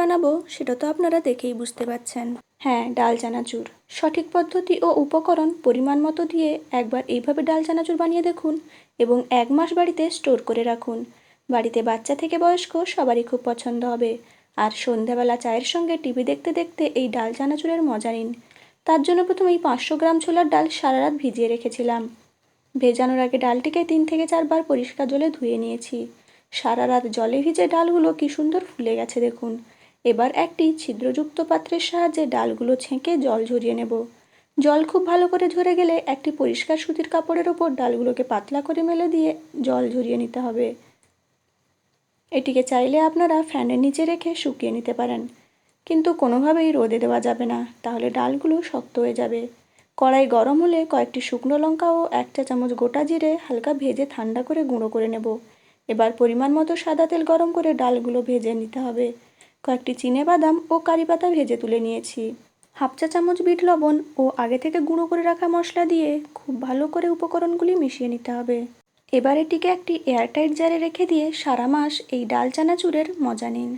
বানাবো সেটা তো আপনারা দেখেই বুঝতে পারছেন হ্যাঁ ডাল চানাচুর। সঠিক পদ্ধতি ও উপকরণ পরিমাণ মতো দিয়ে একবার এইভাবে ডাল চানাচুর বানিয়ে দেখুন এবং এক মাস বাড়িতে স্টোর করে রাখুন। বাড়িতে বাচ্চা থেকে বয়স্ক সবারই খুব পছন্দ হবে। আর সন্ধ্যাবেলা চায়ের সঙ্গে টিভি দেখতে দেখতে এই ডাল চানাচুরের মজা নিন। তার জন্য প্রথমেই পাঁচশো গ্রাম ছোলার ডাল সারা রাত ভিজিয়ে রেখেছিলাম। ভেজানোর আগে ডালটিকে তিন থেকে চারবার পরিষ্কার জলে ধুয়ে নিয়েছি। সারা রাত জলে ভিজে ডালগুলো কি সুন্দর ফুলে গেছে দেখুন। এবার একটি ছিদ্রযুক্ত পাত্রের সাহায্যে ডালগুলো ছেঁকে জল ঝরিয়ে নেব। জল খুব ভালো করে ঝরে গেলে একটি পরিষ্কার সুতির কাপড়ের ওপর ডালগুলোকে পাতলা করে মেলে দিয়ে জল ঝরিয়ে নিতে হবে। এটিকে চাইলে আপনারা ফ্যানের নিচে রেখে শুকিয়ে নিতে পারেন। কিন্তু কোনোভাবেই রোদে দেওয়া যাবে না, তাহলে ডালগুলো শক্ত হয়ে যাবে। কড়াই গরম হলে কয়েকটি শুকনো লঙ্কা ও এক চা চামচ গোটা জিরে হালকা ভেজে ঠান্ডা করে গুঁড়ো করে নেব। এবার পরিমাণ মতো সাদা তেল গরম করে ডালগুলো ভেজে নিতে হবে। কয়েকটি চিনে বাদাম ও কারি পাতা ভেজে তুলে নিয়েছি। হাফ চা চামচ বিট লবণ ও আগে থেকে গুঁড়ো করে রাখা মশলা দিয়ে খুব ভালো করে উপকরণগুলি মিশিয়ে নিতে হবে। এবার এটিকে একটি এয়ারটাইট জারে রেখে দিয়ে সারা মাস এই ডাল চানাচুরের মজা নিন।